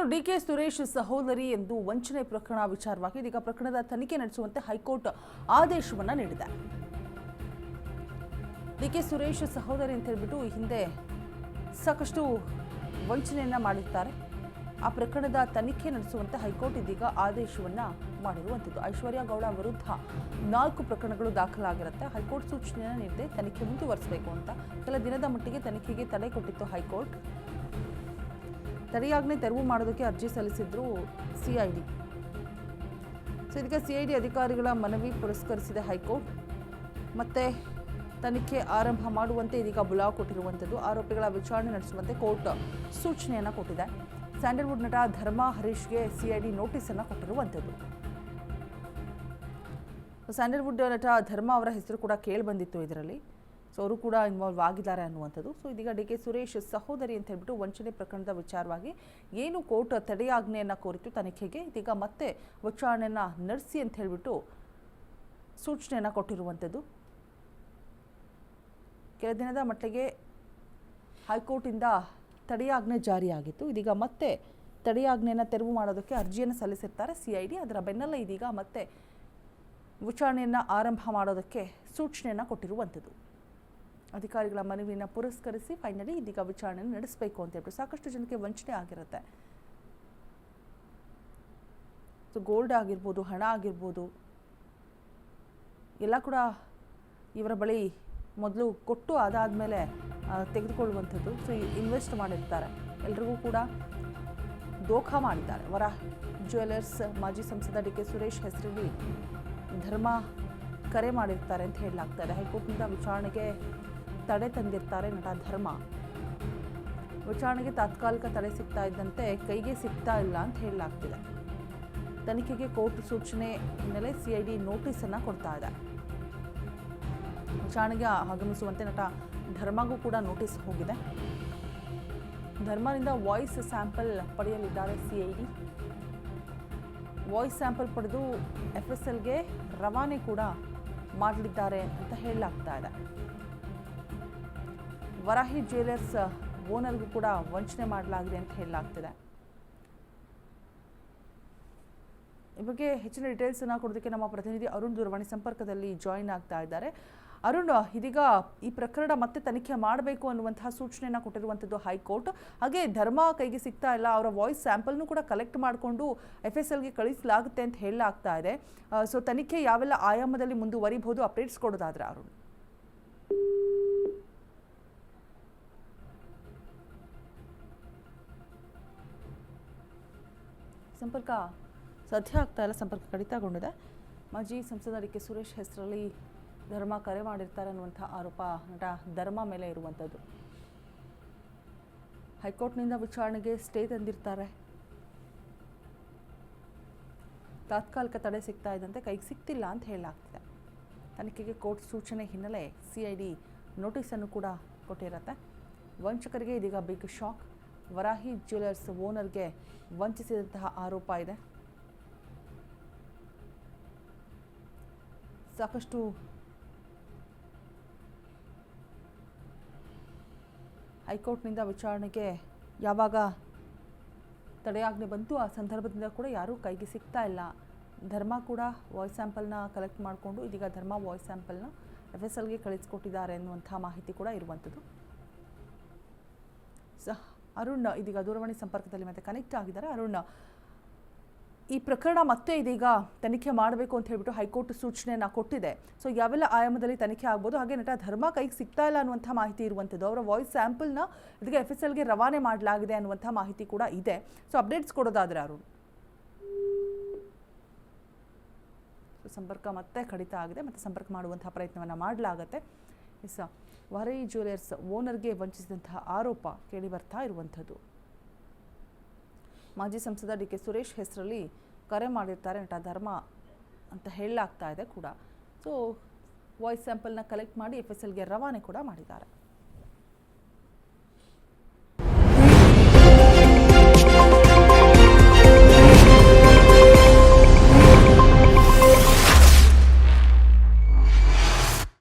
ಇನ್ನು D K Suresh ಸಹೋದರಿ ಎಂದು ವಂಚನೆ ಪ್ರಕರಣ ವಿಚಾರವಾಗಿ ಇದೀಗ ಪ್ರಕರಣದ ತನಿಖೆ ನಡೆಸುವಂತೆ ಹೈಕೋರ್ಟ್ ಆದೇಶವನ್ನು ನೀಡಿದೆ. ಡಿ ಕೆ ಸುರೇಶ್ ಸಹೋದರಿ ಅಂತ ಹೇಳ್ಬಿಟ್ಟು ಹಿಂದೆ ಸಾಕಷ್ಟು ವಂಚನೆಯನ್ನ ಮಾಡಿರ್ತಾರೆ. ಆ ಪ್ರಕರಣದ ತನಿಖೆ ನಡೆಸುವಂತೆ ಹೈಕೋರ್ಟ್ ಇದೀಗ ಆದೇಶವನ್ನ ಮಾಡಿರುವಂಥದ್ದು. ಐಶ್ವರ್ಯ ಗೌಡ ವಿರುದ್ಧ ನಾಲ್ಕು ಪ್ರಕರಣಗಳು ದಾಖಲಾಗಿರುತ್ತೆ. ಹೈಕೋರ್ಟ್ ಸೂಚನೆಯನ್ನು ನೀಡಿದೆ ತನಿಖೆ ಮುಂದುವರಿಸಬೇಕು ಅಂತ ಕೆಲ ದಿನದ ಮಟ್ಟಿಗೆ ತನಿಖೆಗೆ ತಡೆ ಕೊಟ್ಟಿತ್ತು ಹೈಕೋರ್ಟ್. ತಡೆಯಾಜ್ಞೆ ತೆರವು ಮಾಡೋದಕ್ಕೆ ಅರ್ಜಿ ಸಲ್ಲಿಸಿದ್ರು ಸಿಐಡಿ ಸೊ ಇದಕ್ಕೆ ಸಿಐಡಿ ಅಧಿಕಾರಿಗಳ ಮನವಿ ಪುರಸ್ಕರಿಸಿದ ಹೈಕೋರ್ಟ್. ಮತ್ತೆ ತನಿಖೆ ಆರಂಭ ಮಾಡುವಂತೆ ಇದೀಗ ಬುಲಾವ್ ಕೊಟ್ಟಿರುವಂಥದ್ದು. ಆರೋಪಿಗಳ ವಿಚಾರಣೆ ನಡೆಸುವಂತೆ ಕೋರ್ಟ್ ಸೂಚನೆಯನ್ನು ಕೊಟ್ಟಿದೆ. ಸ್ಯಾಂಡಲ್ವುಡ್ ನಟ ಧರ್ಮ ಹರೀಶ್ಗೆ ಸಿಐಡಿ ನೋಟಿಸನ್ನು ಕೊಟ್ಟಿರುವಂಥದ್ದು. ಸ್ಯಾಂಡಲ್ವುಡ್ ನಟ ಧರ್ಮ ಅವರ ಹೆಸರು ಕೂಡ ಕೇಳಿ ಬಂದಿತ್ತು ಇದರಲ್ಲಿ. ಸೊ ಅವರು ಕೂಡ ಇನ್ವಾಲ್ವ್ ಆಗಿದ್ದಾರೆ ಅನ್ನುವಂಥದ್ದು. ಸೊ ಇದೀಗ ಡಿ ಕೆ ಸುರೇಶ್ ಸಹೋದರಿ ಅಂತ ಹೇಳ್ಬಿಟ್ಟು ವಂಚನೆ ಪ್ರಕರಣದ ವಿಚಾರವಾಗಿ ಏನು ಕೋರ್ಟ್ ತಡೆಯಾಜ್ಞೆಯನ್ನು ಕೋರಿತು ತನಿಖೆಗೆ ಇದೀಗ ಮತ್ತೆ ವಿಚಾರಣೆಯನ್ನು ನಡೆಸಿ ಅಂತ ಹೇಳ್ಬಿಟ್ಟು ಸೂಚನೆಯನ್ನು ಕೊಟ್ಟಿರುವಂಥದ್ದು. ಕೆಲ ದಿನದ ಮಟ್ಟಿಗೆ ಹೈಕೋರ್ಟಿಂದ ತಡೆಯಾಜ್ಞೆ ಜಾರಿಯಾಗಿತ್ತು. ಇದೀಗ ಮತ್ತೆ ತಡೆಯಾಜ್ಞೆಯನ್ನು ತೆರವು ಮಾಡೋದಕ್ಕೆ ಅರ್ಜಿಯನ್ನು ಸಲ್ಲಿಸಿರ್ತಾರೆ ಡಿ. ಅದರ ಬೆನ್ನಲ್ಲೇ ಇದೀಗ ಮತ್ತೆ ವಿಚಾರಣೆಯನ್ನು ಆರಂಭ ಮಾಡೋದಕ್ಕೆ ಸೂಚನೆಯನ್ನು ಕೊಟ್ಟಿರುವಂಥದ್ದು. ಅಧಿಕಾರಿಗಳ ಮನವಿಯನ್ನು ಪುರಸ್ಕರಿಸಿ ಫೈನಲಿ ಇದೀಗ ವಿಚಾರಣೆ ನಡೆಸಬೇಕು ಅಂತ ಹೇಳ್ಬಿಟ್ಟು ಸಾಕಷ್ಟು ಜನಕ್ಕೆ ವಂಚನೆ ಆಗಿರುತ್ತೆ. ಸೊ ಗೋಲ್ಡ್ ಆಗಿರ್ಬೋದು, ಹಣ ಆಗಿರ್ಬೋದು, ಎಲ್ಲ ಕೂಡ ಇವರ ಬಳಿ ಮೊದಲು ಕೊಟ್ಟು ಅದಾದಮೇಲೆ ತೆಗೆದುಕೊಳ್ಳುವಂಥದ್ದು. ಸೊ ಇನ್ವೆಸ್ಟ್ ಮಾಡಿರ್ತಾರೆ. ಎಲ್ರಿಗೂ ಕೂಡ ದೋಖಾ ಮಾಡಿದ್ದಾರೆ. ವರ ಜ್ಯುವೆಲರ್ಸ್ ಮಾಜಿ ಸಂಸದ ಡಿ ಕೆ ಸುರೇಶ್ ಹೆಸರಲ್ಲಿ ಧರ್ಮ ಕರೆ ಮಾಡಿರ್ತಾರೆ ಅಂತ ಹೇಳಲಾಗ್ತಾ ಇದೆ. ಹೈಕೋರ್ಟ್ನಿಂದ ವಿಚಾರಣೆಗೆ ತಡೆ ತಂದಿರ್ತಾರೆ ನಟ ಧರ್ಮ. ವಿಚಾರಣೆಗೆ ತಾತ್ಕಾಲಿಕ ತಡೆ ಸಿಗ್ತಾ ಇದ್ದಂತೆ ಕೈಗೆ ಸಿಗ್ತಾ ಇಲ್ಲ ಅಂತ ಹೇಳಲಾಗ್ತಿದೆ. ತನಿಖೆಗೆ ಕೋರ್ಟ್ ಸೂಚನೆ ಹಿನ್ನೆಲೆ ಸಿಐಡಿ ನೋಟಿಸನ್ನು ಕೊಡ್ತಾ ಇದೆ. ವಿಚಾರಣೆಗೆ ಆಗಮಿಸುವಂತೆ ನಟ ಧರ್ಮಗೂ ಕೂಡ ನೋಟಿಸ್ ಹೋಗಿದೆ. ಧರ್ಮದಿಂದ ವಾಯ್ಸ್ ಸ್ಯಾಂಪಲ್ ಪಡೆಯಲಿದ್ದಾರೆ ಸಿಐಡಿ. ವಾಯ್ಸ್ ಸ್ಯಾಂಪಲ್ ಪಡೆದು ಎಫ್ ಎಸ್ ಎಲ್ಗೆ ರವಾನೆ ಕೂಡ ಮಾಡಲಿದ್ದಾರೆ ಅಂತ ಹೇಳಲಾಗ್ತಾ ಇದೆ. ವರಾಹಿ ಜ್ಯುವೆಲರ್ಸ್ ಓನರ್ಗೂ ಕೂಡ ವಂಚನೆ ಮಾಡಲಾಗಿದೆ ಅಂತ ಹೇಳಲಾಗ್ತಿದೆ. ಈ ಬಗ್ಗೆ ಹೆಚ್ಚಿನ ಡೀಟೇಲ್ಸ್ ಅನ್ನ ಕೊಡೋದಕ್ಕೆ ನಮ್ಮ ಪ್ರತಿನಿಧಿ ಅರುಣ್ ದೂರವಾಣಿ ಸಂಪರ್ಕದಲ್ಲಿ ಜಾಯಿನ್ ಆಗ್ತಾ ಇದ್ದಾರೆ. ಅರುಣ್, ಇದೀಗ ಈ ಪ್ರಕರಣ ಮತ್ತೆ ತನಿಖೆ ಮಾಡಬೇಕು ಅನ್ನುವಂತಹ ಸೂಚನೆಯನ್ನ ಕೊಟ್ಟಿರುವಂಥದ್ದು ಹೈಕೋರ್ಟ್. ಹಾಗೆ ಧರ್ಮ ಕೈಗೆ ಸಿಗ್ತಾ ಇಲ್ಲ, ಅವರ ವಾಯ್ಸ್ ಸ್ಯಾಂಪಲ್ನು ಕೂಡ ಕಲೆಕ್ಟ್ ಮಾಡಿಕೊಂಡು ಎಫ್ ಎಸ್ ಎಲ್ಗೆ ಕಳಿಸಲಾಗುತ್ತೆ ಅಂತ ಹೇಳಲಾಗ್ತಾ ಇದೆ. ಸೊ ತನಿಖೆ ಯಾವೆಲ್ಲ ಆಯಾಮದಲ್ಲಿ ಮುಂದುವರಿಬಹುದು ಅಪ್ಡೇಟ್ಸ್ ಕೊಡೋದಾದ್ರೆ ಅರುಣ್. ಸಂಪರ್ಕ ಸಾಧ್ಯ ಆಗ್ತಾ ಇಲ್ಲ, ಸಂಪರ್ಕ ಕಡಿತಗೊಂಡಿದೆ. ಮಾಜಿ ಸಂಸದ ಡಿ ಕೆ ಸುರೇಶ್ ಹೆಸರಲ್ಲಿ ಧರ್ಮ ಕರೆ ಮಾಡಿರ್ತಾರೆ ಅನ್ನುವಂಥ ಆರೋಪ ನಟ ಧರ್ಮ ಮೇಲೆ ಇರುವಂಥದ್ದು ಹೈಕೋರ್ಟ್ನಿಂದ ವಿಚಾರಣೆಗೆ ಸ್ಟೇ ತಂದಿರ್ತಾರೆ. ತಾತ್ಕಾಲಿಕ ತಡೆ ಸಿಗ್ತಾ ಇದ್ದಂತೆ ಕೈಗೆ ಸಿಗ್ತಿಲ್ಲ ಅಂತ ಹೇಳಲಾಗ್ತಿದೆ. ತನಿಖೆಗೆ ಕೋರ್ಟ್ ಸೂಚನೆ ಹಿನ್ನೆಲೆ ಸಿ ಐ ಡಿ ನೋಟಿಸನ್ನು ಕೂಡ ಕೊಟ್ಟಿರುತ್ತೆ. ವಂಚಕರಿಗೆ ಇದೀಗ ಬಿಗ್ ಶಾಕ್. ವರಾಹಿ ಜ್ಯುವೆಲರ್ಸ್ ಓನರ್ಗೆ ವಂಚಿಸಿದಂತಹ ಆರೋಪ ಇದೆ. ಸಾಕಷ್ಟು ಹೈಕೋರ್ಟ್ನಿಂದ ವಿಚಾರಣೆಗೆ ಯಾವಾಗ ತಡೆಯಾಜ್ಞೆ ಬಂತು, ಆ ಸಂದರ್ಭದಿಂದ ಕೂಡ ಯಾರೂ ಕೈಗೆ ಸಿಗ್ತಾ ಇಲ್ಲ. ಧರ್ಮ ಕೂಡ ವಾಯ್ಸ್ ಸ್ಯಾಂಪಲ್ನ ಕಲೆಕ್ಟ್ ಮಾಡಿಕೊಂಡು ಇದೀಗ ಧರ್ಮ ವಾಯ್ಸ್ ಸ್ಯಾಂಪಲ್ನ ಎಫ್ ಎಸ್ ಎಲ್ಗೆ ಕಳಿಸ್ಕೊಟ್ಟಿದ್ದಾರೆ ಅನ್ನುವಂಥ ಮಾಹಿತಿ ಕೂಡ ಇರುವಂಥದ್ದು. ಅರುಣ್ ಇದೀಗ ದೂರವಾಣಿ ಸಂಪರ್ಕದಲ್ಲಿ ಮತ್ತೆ ಕನೆಕ್ಟ್ ಆಗಿದ್ದಾರೆ. ಅರುಣ್, ಈ ಪ್ರಕರಣ ಮತ್ತೆ ಇದೀಗ ತನಿಖೆ ಮಾಡಬೇಕು ಅಂತ ಹೇಳ್ಬಿಟ್ಟು ಹೈಕೋರ್ಟ್ ಸೂಚನೆಯನ್ನು ಕೊಟ್ಟಿದೆ. ಸೊ ಯಾವೆಲ್ಲ ಆಯಾಮದಲ್ಲಿ ತನಿಖೆ ಆಗ್ಬೋದು? ಹಾಗೆ ನಟ ಧರ್ಮ ಕೈಗೆ ಸಿಗ್ತಾ ಇಲ್ಲ ಅನ್ನುವಂಥ ಮಾಹಿತಿ ಇರುವಂಥದ್ದು. ಅವರ ವಾಯ್ಸ್ ಸ್ಯಾಂಪಲ್ನ ಇದಕ್ಕೆ ಎಫ್ ಎಸ್ ಎಲ್ಗೆ ರವಾನೆ ಮಾಡಲಾಗಿದೆ ಅನ್ನುವಂಥ ಮಾಹಿತಿ ಕೂಡ ಇದೆ. ಸೊ ಅಪ್ಡೇಟ್ಸ್ ಕೊಡೋದಾದರೆ ಅರುಣ್. ಸಂಪರ್ಕ ಮತ್ತೆ ಕಡಿತ ಆಗಿದೆ. ಮತ್ತೆ ಸಂಪರ್ಕ ಮಾಡುವಂತಹ ಪ್ರಯತ್ನವನ್ನು ಮಾಡಲಾಗತ್ತೆ. ಎಸ್, ವರೈ ಜ್ಯುವೆಲರ್ಸ್ ಓನರ್ಗೆ ವಂಚಿಸಿದಂತಹ ಆರೋಪ ಕೇಳಿಬರ್ತಾ ಇರುವಂಥದ್ದು. ಮಾಜಿ ಸಂಸದ ಡಿ ಕೆ ಸುರೇಶ್ ಹೆಸರಲ್ಲಿ ಕರೆ ಮಾಡಿರ್ತಾರೆ ನಟ ಧರ್ಮ ಅಂತ ಹೇಳಲಾಗ್ತಾ ಇದೆ ಕೂಡ. ಸೊ ವಾಯ್ಸ್ ಸ್ಯಾಂಪಲ್ನ ಕಲೆಕ್ಟ್ ಮಾಡಿ ಎಫ್ ಎಸ್ ಎಲ್ಗೆ ರವಾನೆ ಕೂಡ ಮಾಡಿದ್ದಾರೆ.